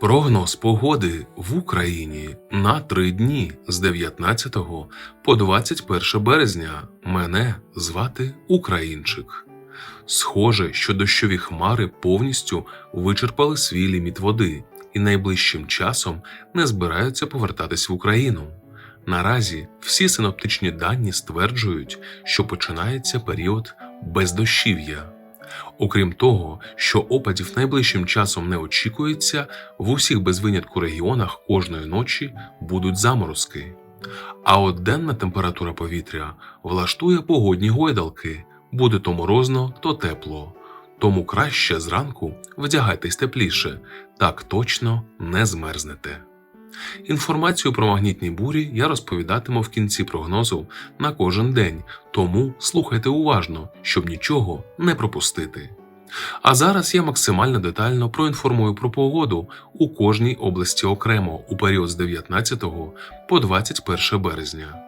Прогноз погоди в Україні на три дні з 19 по 21 березня. Мене звати Українчик. Схоже, що дощові хмари повністю вичерпали свій ліміт води і найближчим часом не збираються повертатись в Україну. Наразі всі синоптичні дані стверджують, що починається період бездощів'я. Окрім того, що опадів найближчим часом не очікується, в усіх без винятку регіонах кожної ночі будуть заморозки. А от денна температура повітря влаштує погодні гойдалки, буде то морозно, то тепло. Тому краще зранку вдягайтесь тепліше, так точно не змерзнете. Інформацію про магнітні бурі я розповідатиму в кінці прогнозу на кожен день, тому слухайте уважно, щоб нічого не пропустити. А зараз я максимально детально проінформую про погоду у кожній області окремо у період з 19 по 21 березня.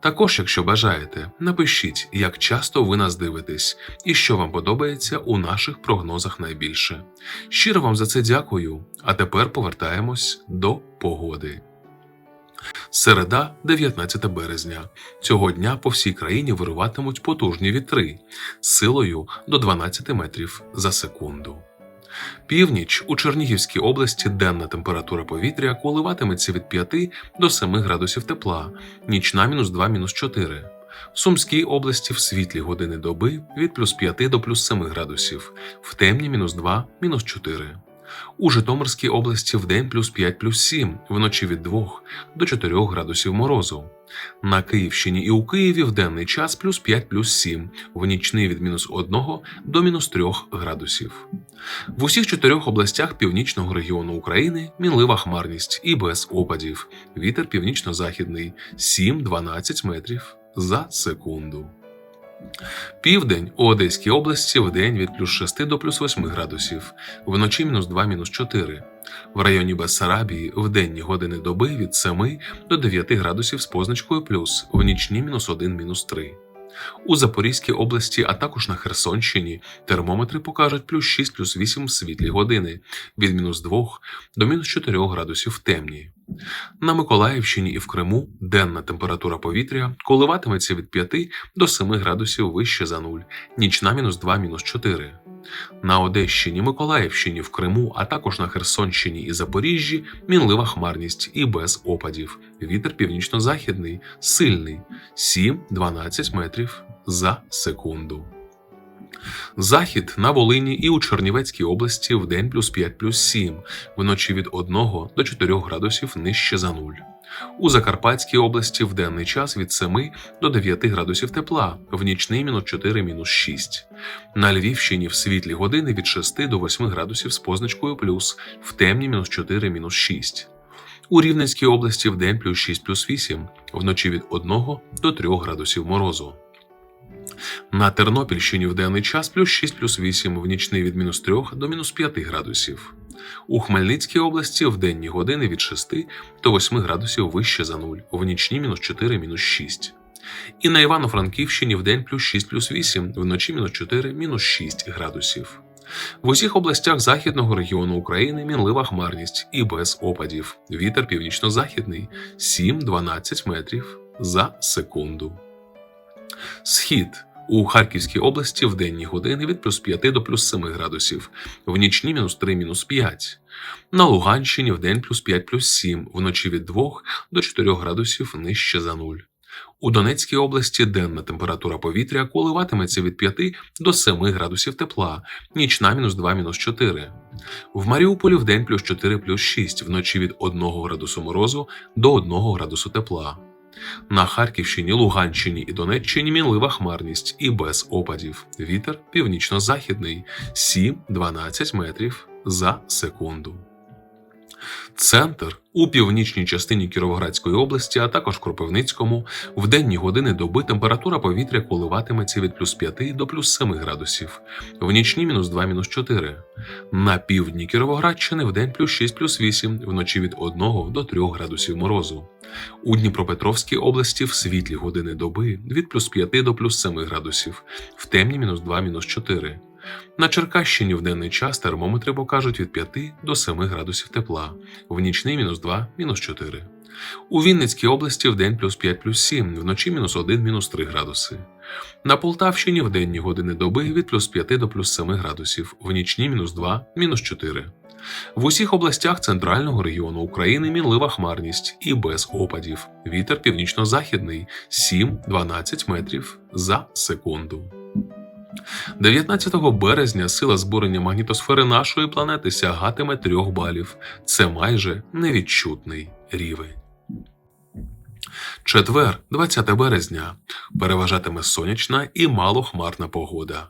Також, якщо бажаєте, напишіть, як часто ви нас дивитесь і що вам подобається у наших прогнозах найбільше. Щиро вам за це дякую. А тепер повертаємось до погоди. Середа, 19 березня. Цього дня по всій країні вируватимуть потужні вітри з силою до 12 метрів за секунду. Північ у Чернігівській області денна температура повітря коливатиметься від 5 до 7 градусів тепла, нічна мінус 2 мінус 4. В Сумській області в світлі години доби від плюс 5 до плюс 7 градусів, в темні мінус 2 мінус 4. У Житомирській області в день плюс 5 плюс 7, вночі від 2 до 4 градусів морозу. На Київщині і у Києві в денний час плюс 5 плюс 7, в нічний від мінус 1 до мінус 3 градусів. В усіх чотирьох областях північного регіону України мінлива хмарність і без опадів. Вітер північно-західний 7-12 метрів за секунду. Південь у Одеській області в день від плюс 6 до плюс 8 градусів, вночі мінус 2 мінус 4. В районі Бессарабії в денні години доби від 7 до 9 градусів з позначкою плюс, в нічні мінус 1 мінус 3. У Запорізькій області, а також на Херсонщині термометри покажуть плюс 6 плюс 8 в світлі години від мінус 2 до мінус 4 градусів темні. На Миколаївщині і в Криму денна температура повітря коливатиметься від 5 до 7 градусів вище за нуль, нічна мінус 2 мінус 4. На Одещині, Миколаївщині, в Криму, а також на Херсонщині і Запоріжжі мінлива хмарність і без опадів. Вітер північно-західний, сильний 7-12 метрів за секунду. Захід на Волині і у Чернівецькій області в день плюс 5 плюс 7, вночі від 1 до 4 градусів нижче за нуль. У Закарпатській області в денний час від 7 до 9 градусів тепла, в нічний мінус 4 мінус 6. На Львівщині в світлі години від 6 до 8 градусів з позначкою плюс, в темні мінус 4 мінус 6. У Рівненській області в день плюс 6 плюс 8, вночі від 1 до 3 градусів морозу. На Тернопільщині в денний час плюс 6 плюс 8, в нічний від мінус 3 до мінус 5 градусів. У Хмельницькій області в денні години від 6 до 8 градусів вище за 0, в нічні мінус 4 мінус 6. І на Івано-Франківщині в день плюс 6 плюс 8, вночі мінус 4 мінус 6 градусів. В усіх областях західного регіону України мінлива хмарність і без опадів. Вітер північно-західний 7-12 метрів за секунду. Схід у Харківській області в денні години від плюс 5 до плюс 7 градусів, в нічні мінус 3 мінус 5. На Луганщині в день плюс 5 плюс 7, вночі від 2 до 4 градусів нижче за 0. У Донецькій області денна температура повітря коливатиметься від 5 до 7 градусів тепла, нічна мінус 2 мінус 4. В Маріуполі в день плюс 4 плюс 6, вночі від 1 градусу морозу до 1 градусу тепла. На Харківщині, Луганщині і Донеччині мінлива хмарність і без опадів. Вітер північно-західний 7-12 метрів за секунду. Центр у північній частині Кіровоградської області, а також Кропивницькому, в денні години доби температура повітря коливатиметься від плюс 5 до плюс 7 градусів, в нічні мінус 2, мінус 4. На півдні Кіровоградщини в день плюс 6, плюс 8, вночі від 1 до 3 градусів морозу. У Дніпропетровській області в світлі години доби від плюс 5 до плюс 7 градусів, в темні мінус 2, мінус 4. На Черкащині в денний час термометри покажуть від 5 до 7 градусів тепла, в нічний мінус 2, мінус 4. У Вінницькій області в день плюс 5, плюс 7, вночі мінус 1, мінус 3 градуси. На Полтавщині в денні години доби від плюс 5 до плюс 7 градусів, в нічні мінус 2, мінус 4. В усіх областях центрального регіону України мінлива хмарність і без опадів. Вітер північно-західний 7-12 метрів за секунду. 19 березня сила збурення магнітосфери нашої планети сягатиме 3 балів. Це майже невідчутний рівень. Четвер, 20 березня. Переважатиме сонячна і малохмарна погода.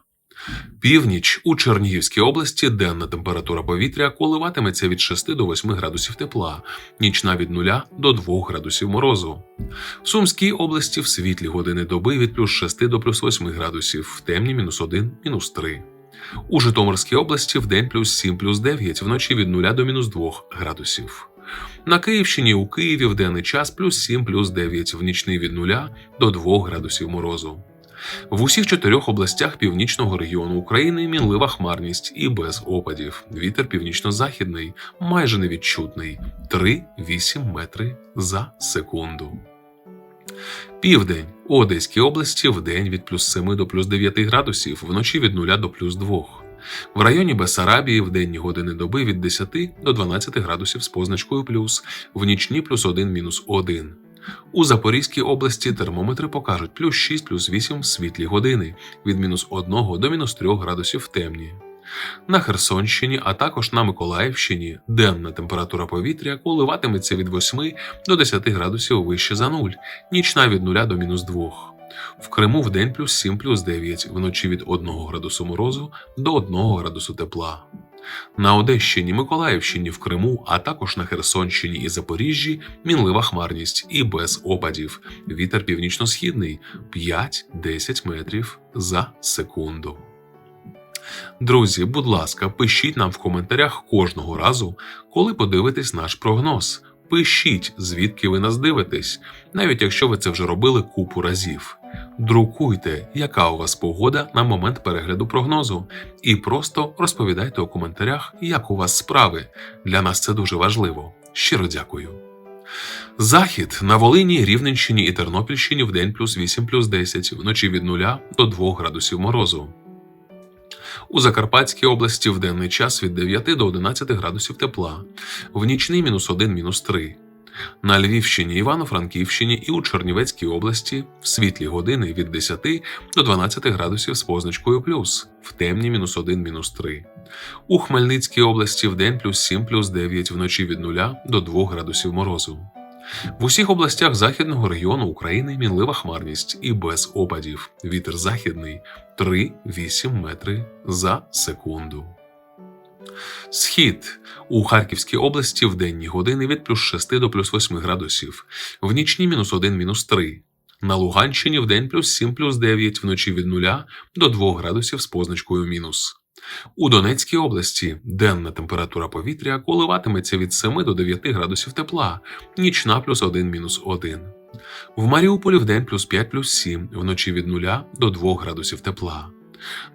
Північ у Чернігівській області денна температура повітря коливатиметься від 6 до 8 градусів тепла, нічна від 0 до 2 градусів морозу. В Сумській області в світлі години доби від плюс 6 до плюс 8 градусів, в темні мінус 1, мінус 3. У Житомирській області в день плюс 7, плюс 9, вночі від 0 до мінус 2 градусів. На Київщині у Києві в денний час плюс 7, плюс 9, в нічний від 0 до 2 градусів морозу. В усіх чотирьох областях північного регіону України мінлива хмарність і без опадів. Вітер північно-західний, майже невідчутний 3-8 метри за секунду. Південь Одеській області в день від плюс 7 до плюс 9 градусів, вночі від 0 до плюс 2. В районі Бесарабії в денні години доби від 10 до 12 градусів з позначкою плюс, в нічні плюс 1 мінус 1. У Запорізькій області термометри покажуть плюс 6, плюс 8 в світлі години від мінус 1 до мінус 3 градусів темні. На Херсонщині, а також на Миколаївщині денна температура повітря коливатиметься від 8 до 10 градусів вище за нуль, нічна від 0 до мінус 2. В Криму в день плюс 7, плюс 9, вночі від 1 градусу морозу до 1 градусу тепла. На Одещині, Миколаївщині, в Криму, а також на Херсонщині і Запоріжжі мінлива хмарність і без опадів. Вітер північно-східний 5-10 метрів за секунду. Друзі, будь ласка, пишіть нам в коментарях кожного разу, коли подивитесь наш прогноз. Пишіть, звідки ви нас дивитесь, навіть якщо ви це вже робили купу разів. Друкуйте, яка у вас погода на момент перегляду прогнозу, і просто розповідайте у коментарях, як у вас справи. Для нас це дуже важливо. Щиро дякую. Захід на Волині, Рівненщині і Тернопільщині в день плюс 8 плюс 10, вночі від 0 до 2 градусів морозу. У Закарпатській області в денний час від 9 до 11 градусів тепла, в нічний мінус 1 мінус 3. На Львівщині, Івано-Франківщині і у Чернівецькій області в світлі години від 10 до 12 градусів з позначкою плюс, в темні мінус 1 мінус 3. У Хмельницькій області в день плюс 7 плюс 9, вночі від 0 до 2 градусів морозу. В усіх областях західного регіону України мінлива хмарність і без опадів. Вітер західний 3-8 метри за секунду. Схід у Харківській області в денні години від плюс 6 до плюс 8 градусів, в нічні мінус 1 мінус 3. На Луганщині в день плюс 7 плюс 9, вночі від 0 до 2 градусів з позначкою мінус. У Донецькій області денна температура повітря коливатиметься від 7 до 9 градусів тепла, нічна плюс 1 мінус 1. В Маріуполі в день плюс 5 плюс 7, вночі від 0 до 2 градусів тепла.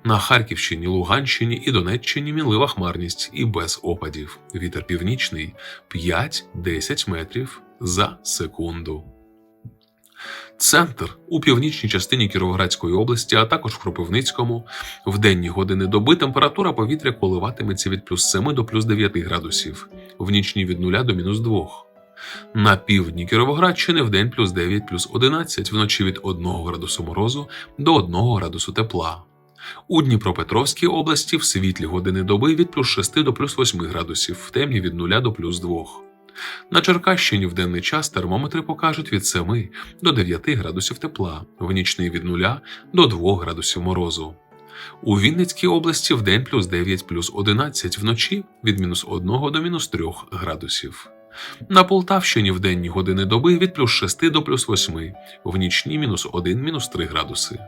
На Харківщині, Луганщині і Донеччині мінлива хмарність і без опадів. Вітер північний 5-10 метрів за секунду. Центр у північній частині Кіровоградської області, а також в Кропивницькому, в денні години доби температура повітря коливатиметься від плюс 7 до плюс 9 градусів, в нічні від 0 до мінус 2. На півдні Кіровоградщини в день плюс 9 плюс 11, вночі від 1 градусу морозу до 1 градусу тепла. У Дніпропетровській області в світлі години доби від плюс 6 до плюс 8 градусів, в темні від 0 до плюс 2. На Черкащині в денний час термометри покажуть від 7 до 9 градусів тепла, в нічний від 0 до 2 градусів морозу. У Вінницькій області вдень плюс 9 плюс 11, вночі від мінус 1 до мінус 3 градусів. На Полтавщині в денні години доби від плюс 6 до плюс 8, в нічні мінус 1 мінус 3 градуси.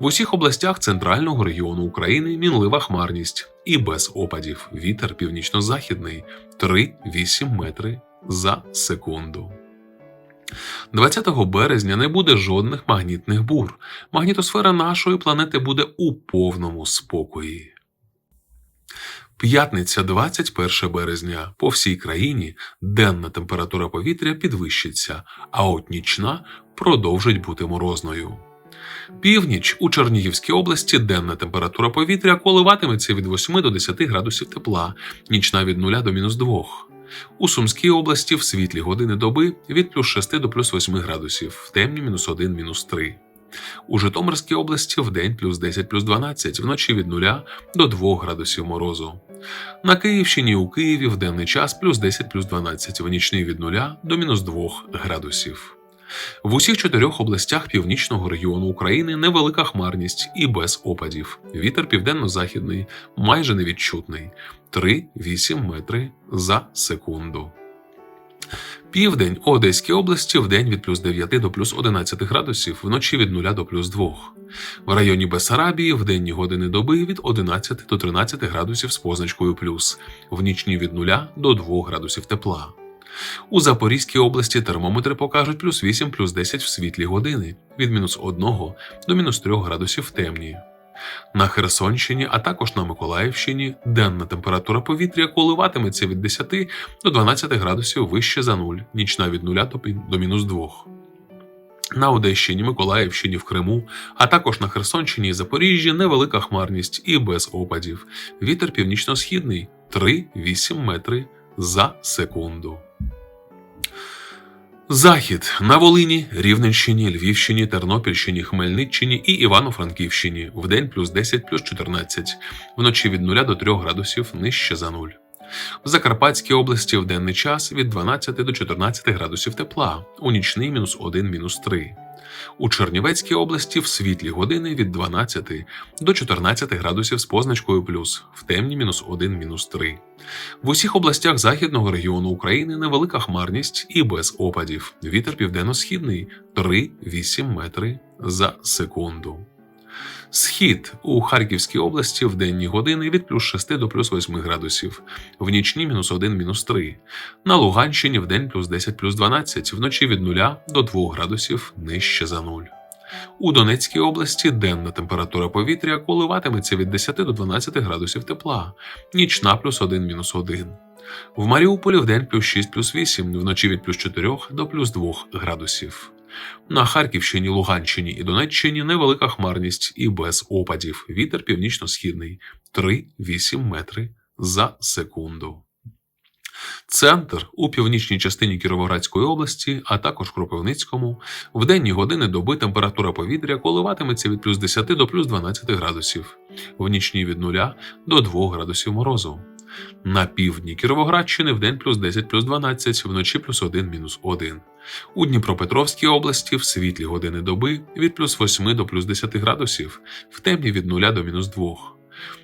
В усіх областях центрального регіону України мінлива хмарність і без опадів. Вітер північно-західний 3-8 метри за секунду. 20 березня не буде жодних магнітних бур. Магнітосфера нашої планети буде у повному спокої. П'ятниця 21 березня по всій країні денна температура повітря підвищиться, а от нічна продовжить бути морозною. Північ у Чернігівській області денна температура повітря коливатиметься від 8 до 10 градусів тепла, нічна від 0 до мінус 2. У Сумській області в світлі години доби від плюс 6 до плюс 8 градусів, в темні мінус 1, мінус 3. У Житомирській області в день плюс 10 плюс 12, вночі від 0 до 2 градусів морозу. На Київщині у Києві в денний час плюс 10 плюс 12, в нічний від 0 до мінус 2 градусів. В усіх чотирьох областях північного регіону України невелика хмарність і без опадів. Вітер південно-західний, майже невідчутний 3-8 метри за секунду. Південь Одеській області в день від плюс 9 до плюс 11 градусів, вночі від 0 до плюс 2. В районі Бесарабії в денні години доби від 11 до 13 градусів з позначкою плюс, в нічні від 0 до 2 градусів тепла. У Запорізькій області термометри покажуть плюс 8 плюс 10 в світлі години від мінус 1 до мінус 3 градусів в темні. На Херсонщині, а також на Миколаївщині денна температура повітря коливатиметься від 10 до 12 градусів вище за нуль, нічна від 0 до мінус 2. На Одещині, Миколаївщині, в Криму, а також на Херсонщині і Запоріжжі невелика хмарність і без опадів. Вітер північно-східний 3-8 метри за секунду. Захід на Волині, Рівненщині, Львівщині, Тернопільщині, Хмельниччині і Івано-Франківщині в день плюс 10 плюс 14, вночі від 0 до 3 градусів нижче за нуль. В Закарпатській області в денний час від 12 до 14 градусів тепла, у нічний мінус 1 мінус 3. У Чернівецькій області в світлі години від 12 до 14 градусів з позначкою плюс, в темні мінус 1 мінус 3. В усіх областях західного регіону України невелика хмарність і без опадів. Вітер південно-східний 3-8 метри за секунду. Схід у Харківській області в денні години від плюс 6 до плюс 8 градусів, в нічні мінус 1 мінус 3. На Луганщині в день плюс 10 плюс 12, вночі від 0 до 2 градусів нижче за 0. У Донецькій області денна температура повітря коливатиметься від 10 до 12 градусів тепла, нічна плюс 1 мінус 1. В Маріуполі в день плюс 6 плюс 8, вночі від плюс 4 до плюс 2 градусів. На Харківщині, Луганщині і Донеччині невелика хмарність і без опадів. Вітер північно-східний 3-8 метри за секунду. Центр у північній частині Кіровоградської області, а також Кропивницькому, в денні години доби температура повітря коливатиметься від плюс 10 до плюс 12 градусів, в нічні від 0 до 2 градусів морозу. На півдні Кіровоградщини в день плюс 10 плюс 12, вночі плюс 1 мінус 1. У Дніпропетровській області в світлі години доби від плюс 8 до плюс 10 градусів, в темні від 0 до мінус 2.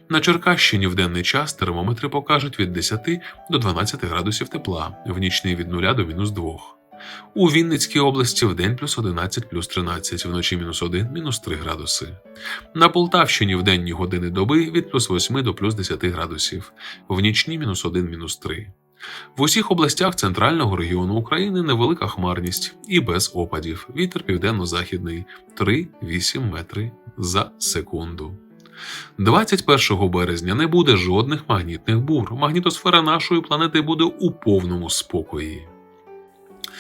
На Черкащині в денний час термометри покажуть від 10 до 12 градусів тепла, в нічний від 0 до мінус 2. У Вінницькій області в день плюс 11 плюс 13, вночі мінус 1 мінус 3 градуси. На Полтавщині в денні години доби від плюс 8 до плюс 10 градусів, в нічні мінус 1 мінус 3. В усіх областях центрального регіону України невелика хмарність і без опадів. Вітер південно-західний 3-8 метри за секунду. 21 березня не буде жодних магнітних бур. Магнітосфера нашої планети буде у повному спокої.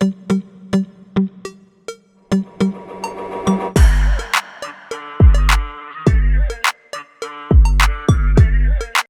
thank you